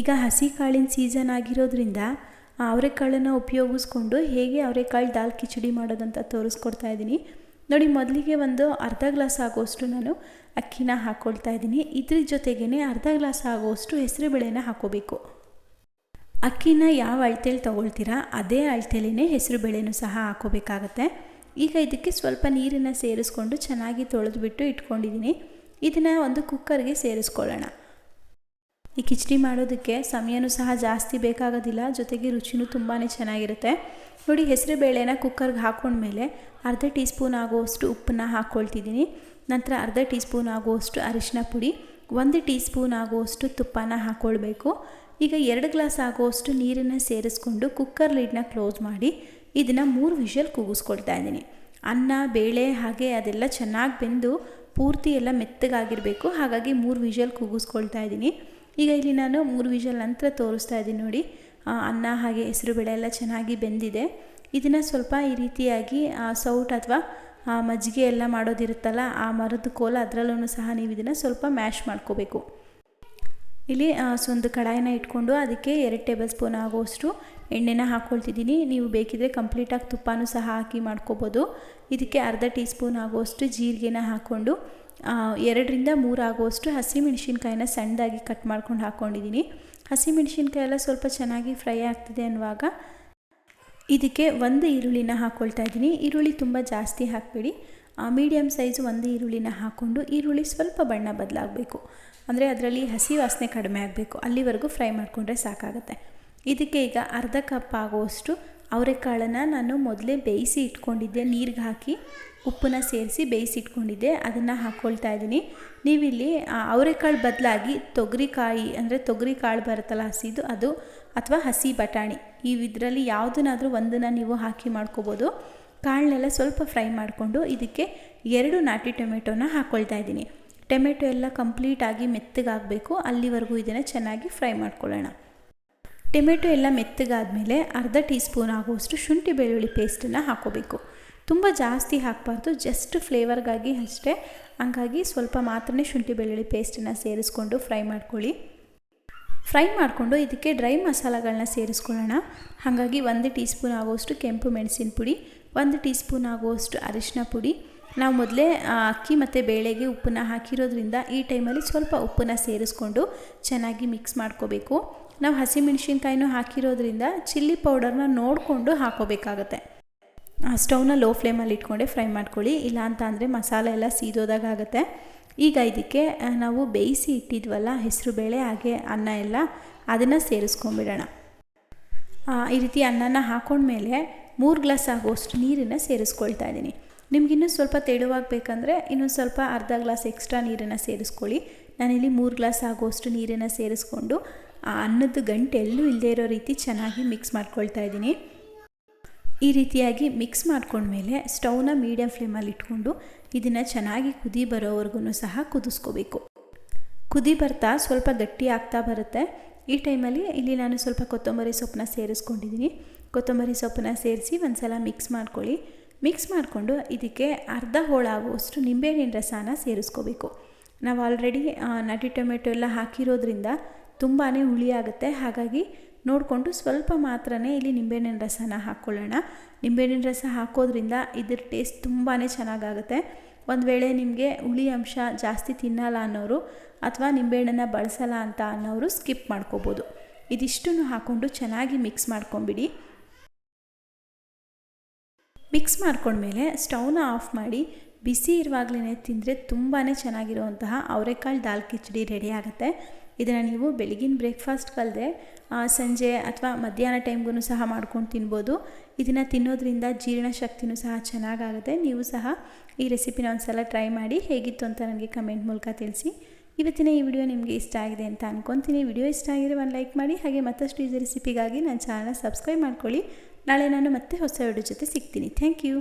ಈಗ ಹಸಿ ಕಾಳಿನ ಸೀಸನ್ ಆಗಿರೋದ್ರಿಂದ ಅವರೆಕಾಳನ್ನು ಉಪಯೋಗಿಸ್ಕೊಂಡು ಹೇಗೆ ಅವರೆಕಾಳು ದಾಲ್ ಕಿಚಡಿ ಮಾಡೋದಂತ ತೋರಿಸ್ಕೊಡ್ತಾ ಇದ್ದೀನಿ. ನೋಡಿ, ಮೊದಲಿಗೆ ಒಂದು ಅರ್ಧ ಗ್ಲಾಸ್ ಆಗೋಷ್ಟು ನಾನು ಅಕ್ಕಿನ ಹಾಕ್ಕೊಳ್ತಾ ಇದ್ದೀನಿ. ಇದ್ರ ಜೊತೆಗೇ ಅರ್ಧ ಗ್ಲಾಸ್ ಆಗೋಷ್ಟು ಹೆಸರುಬೇಳೆನ ಹಾಕೋಬೇಕು. ಅಕ್ಕಿನ ಯಾವ ಅಳ್ತೇಲಿ ತೊಗೊಳ್ತೀರಾ, ಅದೇ ಅಳತೆಯಲ್ಲೇ ಹೆಸರು ಬೇಳೆನೂ ಸಹ ಹಾಕೋಬೇಕಾಗತ್ತೆ. ಈಗ ಇದಕ್ಕೆ ಸ್ವಲ್ಪ ನೀರನ್ನು ಸೇರಿಸ್ಕೊಂಡು ಚೆನ್ನಾಗಿ ತೊಳೆದುಬಿಟ್ಟು ಇಟ್ಕೊಂಡಿದ್ದೀನಿ. ಇದನ್ನು ಒಂದು ಕುಕ್ಕರ್ಗೆ ಸೇರಿಸ್ಕೊಳ್ಳೋಣ. ಈ ಕಿಚಡಿ ಮಾಡೋದಕ್ಕೆ ಸಮಯನೂ ಸಹ ಜಾಸ್ತಿ ಬೇಕಾಗೋದಿಲ್ಲ, ಜೊತೆಗೆ ರುಚಿನೂ ತುಂಬಾ ಚೆನ್ನಾಗಿರುತ್ತೆ. ನೋಡಿ, ಹೆಸರು ಬೇಳೆನ ಕುಕ್ಕರ್ಗೆ ಹಾಕ್ಕೊಂಡ್ಮೇಲೆ ಅರ್ಧ ಟೀ ಸ್ಪೂನ್ ಆಗುವಷ್ಟು ಉಪ್ಪನ್ನ ಹಾಕ್ಕೊಳ್ತಿದ್ದೀನಿ ನಂತರ ಅರ್ಧ ಟೀ ಸ್ಪೂನ್ ಆಗುವಷ್ಟು ಅರಿಶಿನ ಪುಡಿ, ಒಂದು ಟೀ ಸ್ಪೂನ್ ಆಗುವಷ್ಟು ತುಪ್ಪನ ಹಾಕ್ಕೊಳ್ಬೇಕು ಈಗ ಎರಡು ಗ್ಲಾಸ್ ಆಗುವಷ್ಟು ನೀರನ್ನು ಸೇರಿಸ್ಕೊಂಡು ಕುಕ್ಕರ್ ಲಿಡ್ನ ಕ್ಲೋಸ್ ಮಾಡಿ ಇದನ್ನು ಮೂರು ವಿಷಲ್ ಕೂಗಿಸ್ಕೊಳ್ತಾ ಇದ್ದೀನಿ. ಅನ್ನ, ಬೇಳೆ ಹಾಗೆ ಅದೆಲ್ಲ ಚೆನ್ನಾಗಿ ಬೆಂದು ಪೂರ್ತಿ ಎಲ್ಲ ಮೆತ್ತಗಾಗಿರಬೇಕು. ಹಾಗಾಗಿ ಮೂರು ವಿಷಲ್ ಕೂಗಿಸ್ಕೊಳ್ತಾ ಇದ್ದೀನಿ. ಈಗ ಇಲ್ಲಿ ನಾನು ಮೂರು ವಿಷಲ್ ನಂತರ ತೋರಿಸ್ತಾ ಇದ್ದೀನಿ ನೋಡಿ. ಅನ್ನ ಹಾಗೆ ಹೆಸರುಬೇಳೆ ಎಲ್ಲ ಚೆನ್ನಾಗಿ ಬೆಂದಿದೆ. ಇದನ್ನು ಸ್ವಲ್ಪ ಈ ರೀತಿಯಾಗಿ ಸೌಟ್ ಅಥವಾ ಮಜ್ಜಿಗೆ ಎಲ್ಲ ಮಾಡೋದಿರುತ್ತಲ್ಲ, ಆ ಮರದ ಕೋಲ ಅದರಲ್ಲೂ ಸಹ ನೀವು ಇದನ್ನು ಸ್ವಲ್ಪ ಮ್ಯಾಶ್ ಮಾಡ್ಕೋಬೇಕು. ಇಲ್ಲಿ ಒಂದು ಕಡಾಯಿನ ಇಟ್ಕೊಂಡು ಅದಕ್ಕೆ ಎರಡು ಟೇಬಲ್ ಸ್ಪೂನ್ ಆಗೋಷ್ಟು ಎಣ್ಣೆನ ಹಾಕ್ಕೊಳ್ತಿದ್ದೀನಿ ನೀವು ಬೇಕಿದ್ರೆ ಕಂಪ್ಲೀಟಾಗಿ ತುಪ್ಪನೂ ಸಹ ಹಾಕಿ ಮಾಡ್ಕೋಬೋದು. ಇದಕ್ಕೆ ಅರ್ಧ ಟೀ ಸ್ಪೂನ್ ಆಗೋಷ್ಟು ಜೀರಿಗೆನ ಹಾಕ್ಕೊಂಡು ಎರಡರಿಂದ ಮೂರು ಆಗುವಷ್ಟು ಹಸಿಮೆಣ್ಸಿನ್ಕಾಯಿನ ಸಣ್ಣದಾಗಿ ಕಟ್ ಮಾಡ್ಕೊಂಡು ಹಾಕ್ಕೊಂಡಿದ್ದೀನಿ ಹಸಿಮೆಣಸಿನ್ಕಾಯಿ ಎಲ್ಲ ಸ್ವಲ್ಪ ಚೆನ್ನಾಗಿ ಫ್ರೈ ಆಗ್ತಿದೆ ಅನ್ನುವಾಗ ಇದಕ್ಕೆ ಒಂದು ಈರುಳ್ಳಿನ ಹಾಕ್ಕೊಳ್ತಾ ಇದ್ದೀನಿ. ಈರುಳ್ಳಿ ತುಂಬ ಜಾಸ್ತಿ ಹಾಕಬೇಡಿ. ಮೀಡಿಯಮ್ ಸೈಜು ಒಂದು ಈರುಳ್ಳಿನ ಹಾಕ್ಕೊಂಡು ಈರುಳ್ಳಿ ಸ್ವಲ್ಪ ಬಣ್ಣ ಬದಲಾಗಬೇಕು. ಅಂದರೆ ಅದರಲ್ಲಿ ಹಸಿ ವಾಸನೆ ಕಡಿಮೆ ಆಗಬೇಕು. ಅಲ್ಲಿವರೆಗೂ ಫ್ರೈ ಮಾಡಿಕೊಂಡ್ರೆ ಸಾಕಾಗುತ್ತೆ. ಇದಕ್ಕೆ ಈಗ ಅರ್ಧ ಕಪ್ ಆಗುವಷ್ಟು ಅವರೆಕಾಳನ್ನು ನಾನು ಮೊದಲೇ ಬೇಯಿಸಿ ಇಟ್ಕೊಂಡಿದ್ದೆ. ನೀರಿಗೆ ಹಾಕಿ ಉಪ್ಪನ್ನ ಸೇರಿಸಿ ಬೇಯಿಸಿ ಇಟ್ಕೊಂಡಿದ್ದೆ. ಅದನ್ನು ಹಾಕ್ಕೊಳ್ತಾ ಇದ್ದೀನಿ. ನೀವಿಲ್ಲಿ ಅವರೆಕಾಳು ಬದಲಾಗಿ ತೊಗರಿಕಾಯಿ, ಅಂದರೆ ತೊಗರಿ ಕಾಳು ಬರುತ್ತಲ್ಲ ಹಸಿದು, ಅದು ಅಥವಾ ಹಸಿ ಬಟಾಣಿ. ಇವಿದ್ರಲ್ಲಿ ಯಾವುದನ್ನಾದರೂ ಒಂದನ್ನು ನೀವು ಹಾಕಿ ಮಾಡ್ಕೋಬೋದು. ಕಾಳನ್ನೆಲ್ಲ ಸ್ವಲ್ಪ ಫ್ರೈ ಮಾಡಿಕೊಂಡು ಇದಕ್ಕೆ ಎರಡು ನಾಟಿ ಟೊಮೆಟೊನ ಹಾಕ್ಕೊಳ್ತಾ ಇದ್ದೀನಿ. ಟೊಮೆಟೊ ಎಲ್ಲ ಕಂಪ್ಲೀಟಾಗಿ ಮೆತ್ತಗಾಗಬೇಕು. ಅಲ್ಲಿವರೆಗೂ ಇದನ್ನು ಚೆನ್ನಾಗಿ ಫ್ರೈ ಮಾಡ್ಕೊಳ್ಳೋಣ. ಟೊಮೆಟೊ ಎಲ್ಲ ಮೆತ್ತಗಾದಮೇಲೆ ಅರ್ಧ ಟೀ ಸ್ಪೂನ್ ಆಗುವಷ್ಟು ಶುಂಠಿ ಬೆಳ್ಳುಳ್ಳಿ ಪೇಸ್ಟನ್ನು ಹಾಕೋಬೇಕು ತುಂಬ ಜಾಸ್ತಿ ಹಾಕಬಾರ್ದು ಜಸ್ಟ್ ಫ್ಲೇವರ್ಗಾಗಿ ಅಷ್ಟೇ. ಹಂಗಾಗಿ ಸ್ವಲ್ಪ ಮಾತ್ರನೇ ಶುಂಠಿ ಬೆಳ್ಳುಳ್ಳಿ ಪೇಸ್ಟನ್ನು ಸೇರಿಸ್ಕೊಂಡು ಫ್ರೈ ಮಾಡ್ಕೊಳ್ಳಿ. ಫ್ರೈ ಮಾಡಿಕೊಂಡು ಇದಕ್ಕೆ ಡ್ರೈ ಮಸಾಲಗಳನ್ನ ಸೇರಿಸ್ಕೊಳ್ಳೋಣ. ಹಾಗಾಗಿ ಒಂದು ಟೀ ಸ್ಪೂನ್ ಆಗುವಷ್ಟು ಕೆಂಪು ಮೆಣಸಿನ ಪುಡಿ ಒಂದು ಟೀ ಸ್ಪೂನ್ ಆಗುವಷ್ಟು ಅರಿಶಿನ ಪುಡಿ ನಾವು ಮೊದಲೇ ಅಕ್ಕಿ ಮತ್ತು ಬೇಳೆಗೆ ಉಪ್ಪನ್ನ ಹಾಕಿರೋದ್ರಿಂದ ಈ ಟೈಮಲ್ಲಿ ಸ್ವಲ್ಪ ಉಪ್ಪನ್ನ ಸೇರಿಸ್ಕೊಂಡು ಚೆನ್ನಾಗಿ ಮಿಕ್ಸ್ ಮಾಡ್ಕೋಬೇಕು. ನಾವು ಹಸಿಮೆಣ್ಸಿನ್ಕಾಯಿನೂ ಹಾಕಿರೋದ್ರಿಂದ ಚಿಲ್ಲಿ ಪೌಡರ್ನ ನೋಡಿಕೊಂಡು ಹಾಕೋಬೇಕಾಗತ್ತೆ. ಸ್ಟೌವ್ನ ಲೋ ಫ್ಲೇಮಲ್ಲಿ ಇಟ್ಕೊಂಡೆ ಫ್ರೈ ಮಾಡ್ಕೊಳ್ಳಿ. ಇಲ್ಲ ಅಂತ ಅಂದರೆ ಮಸಾಲೆ ಎಲ್ಲ ಸೀದೋದಾಗುತ್ತೆ ಈಗ ಇದಕ್ಕೆ ನಾವು ಬೇಯಿಸಿ ಇಟ್ಟಿದ್ವಲ್ಲ ಹೆಸರು ಬೇಳೆ, ಹಾಗೆ ಅನ್ನ ಎಲ್ಲ, ಅದನ್ನು ಸೇರಿಸ್ಕೊಂಬಿಡೋಣ ಈ ರೀತಿ ಅನ್ನನ ಹಾಕೊಂಡ್ಮೇಲೆ ಮೂರು ಗ್ಲಾಸ್ ಆಗುವಷ್ಟು ನೀರನ್ನು ಸೇರಿಸ್ಕೊಳ್ತಾ ಇದ್ದೀನಿ. ನಿಮಗಿನ್ನೂ ಸ್ವಲ್ಪ ತೆಳುವಾಗಬೇಕಂದ್ರೆ ಇನ್ನೊಂದು ಸ್ವಲ್ಪ ಅರ್ಧ ಗ್ಲಾಸ್ ಎಕ್ಸ್ಟ್ರಾ ನೀರನ್ನು ಸೇರಿಸ್ಕೊಳ್ಳಿ. ನಾನಿಲ್ಲಿ ಮೂರು ಗ್ಲಾಸ್ ಆಗುವಷ್ಟು ನೀರನ್ನು ಸೇರಿಸ್ಕೊಂಡು ಆ ಅನ್ನದ ಗಂಟೆ ಎಲ್ಲೂ ಇಲ್ಲದೆ ಇರೋ ರೀತಿ ಚೆನ್ನಾಗಿ ಮಿಕ್ಸ್ ಮಾಡ್ಕೊಳ್ತಾ ಇದ್ದೀನಿ. ಈ ರೀತಿಯಾಗಿ ಮಿಕ್ಸ್ ಮಾಡ್ಕೊಂಡ್ಮೇಲೆ ಸ್ಟೌವ್ನ ಮೀಡಿಯಂ ಫ್ಲೇಮಲ್ಲಿ ಇಟ್ಕೊಂಡು ಇದನ್ನು ಚೆನ್ನಾಗಿ ಕುದಿ ಬರೋವರೆಗೂ ಸಹ ಕುದಿಸ್ಕೋಬೇಕು. ಕುದಿ ಬರ್ತಾ ಸ್ವಲ್ಪ ಗಟ್ಟಿ ಆಗ್ತಾ ಬರುತ್ತೆ. ಈ ಟೈಮಲ್ಲಿ ಇಲ್ಲಿ ನಾನು ಸ್ವಲ್ಪ ಕೊತ್ತಂಬರಿ ಸೊಪ್ಪನ್ನ ಸೇರಿಸ್ಕೊಂಡಿದ್ದೀನಿ. ಕೊತ್ತಂಬರಿ ಸೊಪ್ಪನ್ನ ಸೇರಿಸಿ ಒಂದು ಸಲ ಮಿಕ್ಸ್ ಮಾಡ್ಕೊಳ್ಳಿ. ಮಿಕ್ಸ್ ಮಾಡಿಕೊಂಡು ಇದಕ್ಕೆ ಅರ್ಧ ಹೋಳಾಗುವಷ್ಟು ನಿಂಬೆಹಣ್ಣಿನ ರಸನ ಸೇರಿಸ್ಕೋಬೇಕು. ನಾವು ಆಲ್ರೆಡಿ ನಟಿ ಟೊಮೆಟೊ ಎಲ್ಲ ಹಾಕಿರೋದ್ರಿಂದ ತುಂಬಾ ಹುಳಿ ಆಗುತ್ತೆ. ಹಾಗಾಗಿ ನೋಡಿಕೊಂಡು ಸ್ವಲ್ಪ ಮಾತ್ರನೇ ಇಲ್ಲಿ ನಿಂಬೆಹಣ್ಣಿನ ರಸನ ಹಾಕ್ಕೊಳ್ಳೋಣ ನಿಂಬೆಹಣ್ಣಿನ ರಸ ಹಾಕೋದ್ರಿಂದ ಇದ್ರ ಟೇಸ್ಟ್ ತುಂಬಾ ಚೆನ್ನಾಗಾಗುತ್ತೆ. ಒಂದು ವೇಳೆ ನಿಮಗೆ ಹುಳಿ ಅಂಶ ಜಾಸ್ತಿ ತಿನ್ನಲ್ಲ ಅನ್ನೋರು ಅಥವಾ ನಿಂಬೆಹಣ್ಣನ್ನು ಬಳಸಲ್ಲ ಅಂತ ಅನ್ನೋರು ಸ್ಕಿಪ್ ಮಾಡ್ಕೋಬೋದು. ಇದಿಷ್ಟನ್ನು ಹಾಕ್ಕೊಂಡು ಚೆನ್ನಾಗಿ ಮಿಕ್ಸ್ ಮಾಡ್ಕೊಂಬಿಡಿ ಮಿಕ್ಸ್ ಮಾಡ್ಕೊಂಡ್ಮೇಲೆ ಸ್ಟೌನ ಆಫ್ ಮಾಡಿ ಬಿಸಿ ಇರುವಾಗಲೇ ತಿಂದರೆ ತುಂಬಾ ಚೆನ್ನಾಗಿರುವಂತಹ ಅವರೆಕಾಳು ದಾಲ್ ಕಿಚಡಿ ರೆಡಿ ಆಗುತ್ತೆ. ಇದನ್ನು ನೀವು ಬೆಳಗಿನ ಬ್ರೇಕ್ಫಾಸ್ಟ್ ಕಲ್ದೆ ಸಂಜೆ ಅಥವಾ ಮಧ್ಯಾಹ್ನ ಟೈಮ್ಗೂ ಸಹ ಮಾಡ್ಕೊಂಡು ತಿನ್ಬೋದು. ಇದನ್ನು ತಿನ್ನೋದ್ರಿಂದ ಜೀರ್ಣಶಕ್ತಿನೂ ಸಹ ಚೆನ್ನಾಗಾಗುತ್ತೆ. ನೀವು ಸಹ ಈ ರೆಸಿಪಿನ ಒಂದು ಸಲ ಟ್ರೈ ಮಾಡಿ ಹೇಗಿತ್ತು ಅಂತ ನನಗೆ ಕಮೆಂಟ್ ಮೂಲಕ ತಿಳಿಸಿ. ಇವತ್ತಿನ ಈ ವಿಡಿಯೋ ನಿಮಗೆ ಇಷ್ಟ ಆಗಿದೆ ಅಂತ ಅನ್ಕೊತೀನಿ. ವಿಡಿಯೋ ಇಷ್ಟ ಆಗಿದ್ರೆ ಒಂದು ಲೈಕ್ ಮಾಡಿ, ಹಾಗೆ ಮತ್ತಷ್ಟು ಈಸಿ ರೆಸಿಪಿಗಾಗಿ ನನ್ನ ಚಾನಲ್ನ ಸಬ್ಸ್ಕ್ರೈಬ್ ಮಾಡ್ಕೊಳ್ಳಿ. ನಾಳೆ ನಾನು ಮತ್ತೆ ಹೊಸ ಜೊತೆ ಸಿಗ್ತೀನಿ. Thank you